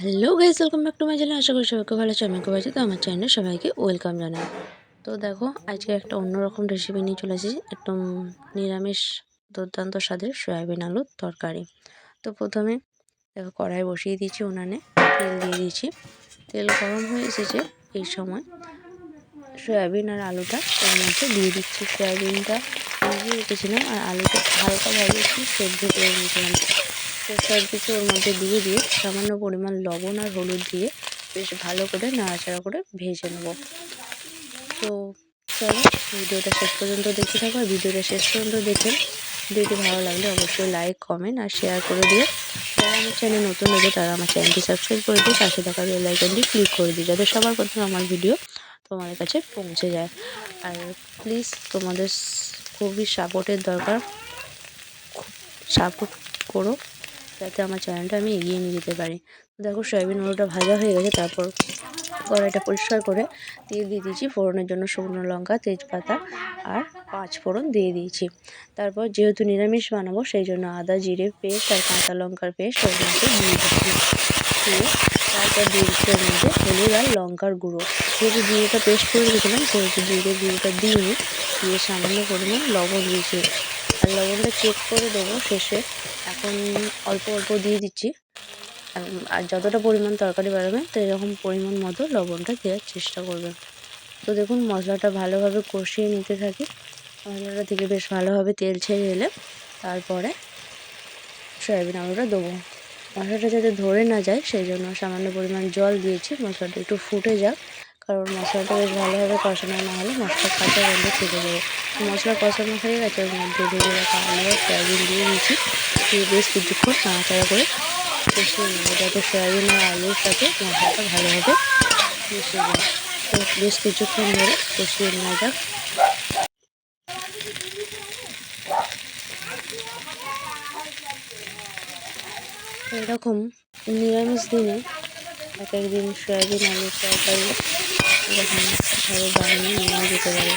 Hello guys welcome back to my channel আশা করি সবাইকে ভালো আছে আমি খুব আছি। তো আমার চ্যানেলে সবাইকে ওয়েলকাম জানাই। তো দেখো, আজকে একটা অন্যরকম রেসিপি নিয়ে চলে এসেছি। একদম নিরামিষ দুর্দান্ত স্বাদের সয়াবিন আলুর তরকারি। তো প্রথমে দেখো কড়াই বসিয়ে দিয়েছি উনানে, তেল দিয়ে দিয়েছি। তেল গরম হয়ে এসেছে এই সময়। সয়াবিন আর আলুটা এর মধ্যে দিয়ে দিচ্ছি। সয়াবিনটা ভিজিয়ে রেখেছিলাম আর আলুটা হালকাভাবে একটু সেদ্ধ করে নিয়েছিলাম। তো সব কিছু ওর মধ্যে দিয়ে দিয়ে সামান্য পরিমাণ লবণ আর হলুদ দিয়ে বেশ ভালো করে নাড়াচাড়া করে ভেজে নেব। তো চলো, ভিডিওটা শেষ পর্যন্ত দেখতে থাকো আর ভিডিওটা শেষ পর্যন্ত দেখেন ভিডিওটি ভালো লাগলে অবশ্যই লাইক কমেন্ট আর শেয়ার করে দিয়ে যারা আমার চ্যানেল নতুন হবে তারা আমার চ্যানেলটি সাবস্ক্রাইব করে দিয়ে পাশে থাকা বেল আইকনটি ক্লিক করে দিই যাতে সবার প্রথমে আমার ভিডিও তোমাদের কাছে পৌঁছে যায়। আর প্লিজ তোমাদের খুবই সাপোর্টের দরকার। সাপোর্ট করো। যাতে আমার চ্যানেলটা আমি এগিয়ে নিয়ে যেতে পারি। দেখো, সয়াবিন আলুটা ভাজা হয়ে গেছে, তারপর কড়াইটা পরিষ্কার করে তেল দিয়ে দিয়েছি। ফোড়নের জন্য শুকনো লঙ্কা, তেজপাতা আর পাঁচ ফোড়ন দিয়ে দিয়েছি। তারপর যেহেতু নিরামিষ বানাবো, সেই জন্য আদা, জিরে পেস্ট আর কাঁচা লঙ্কার পেস্ট ওর মধ্যে দিয়ে দিচ্ছি দিয়ে তারপর দিয়ে দিচ্ছি ওর মধ্যে হলুদ আর লঙ্কার গুঁড়ো। যেহেতু জিরেটা পেস্ট করে দিয়েছিলাম সেহেতু জিরে গুঁড়োটা দিয়ে দিয়ে সামান্য পরিমাণ লবণ দিয়েছি। আর লবণটা চেক করে দেবো শেষে। এখন অল্প অল্প দিয়ে দিচ্ছি। আর যতটা পরিমাণ তরকারি বাড়াবেন তো এরকম পরিমাণ মতো লবণটা দেওয়ার চেষ্টা করবেন তো দেখুন, মশলাটা ভালোভাবে কষিয়ে নিতে থাকি। মশলাটা থেকে বেশ ভালোভাবে তেল ছেড়ে এলে তারপরে সয়াবিন আলুটা দেবো। মশলাটা যাতে ধরে না যায়, সেই জন্য সামান্য পরিমাণ জল দিয়েছি। মশলাটা একটু ফুটে যাক। কারণ মশলাটা বেশ ভালোভাবে কষানো না হলে মশলা কাঁচা গন্ধ থেকে যাবে। মশলা কষানো হয়ে গেছে, ওর মধ্যে ভেজে রাখা আলু সয়াবিন দিয়ে দিয়ে বেশ কিছুক্ষণ নাড়াচাড়া করে কষিয়ে নেব যাতে সয়াবিন আর আলুর সাথে মশলাটা ভালোভাবে মিশে যায়। তো বেশ কিছুক্ষণ ধরে কষিয়ে নেওয়া যাক। এরকম নিরামিষ দিনে এক একদিন সয়াবিন, আলুর তরকারি এরকম ভাবে বানিয়ে নেওয়া যেতে পারে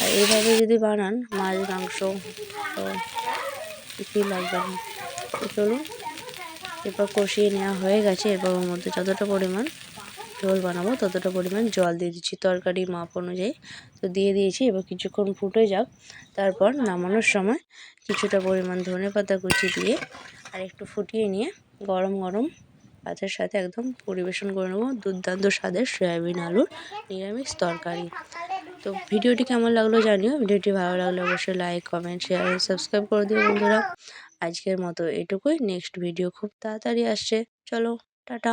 আর এইভাবে যদি বানান, মাছ, মাংস, তো কিছুই লাগবে না। চলুন, এরপর কষিয়ে নেওয়া হয়ে গেছে। এরপর ওর মধ্যে যতটা পরিমাণ ঝোল বানাবো, ততটা পরিমাণ জল দিয়ে দিচ্ছি তরকারি মাপ অনুযায়ী। তো দিয়ে দিয়েছি, এবার কিছুক্ষণ ফুটে যাক। তারপর নামানোর সময় কিছুটা পরিমাণ ধনে পাতা কুচি দিয়ে আর একটু ফুটিয়ে নিয়ে গরম গরম ভাতের সাথে একদম পরিবেশন করে নেব। দুর্দান্ত স্বাদের সয়াবিন আলুর নিরামিষ তরকারি। তো ভিডিওটি কেমন লাগল জানিও। ভিডিওটি ভালো লাগলে অবশ্যই লাইক কমেন্ট শেয়ার সাবস্ক্রাইব করে দিও বন্ধুরা। আজকের মতো এটুকুই। নেক্সট ভিডিও খুব তাড়াতাড়ি আসছে। চলো, টাটা।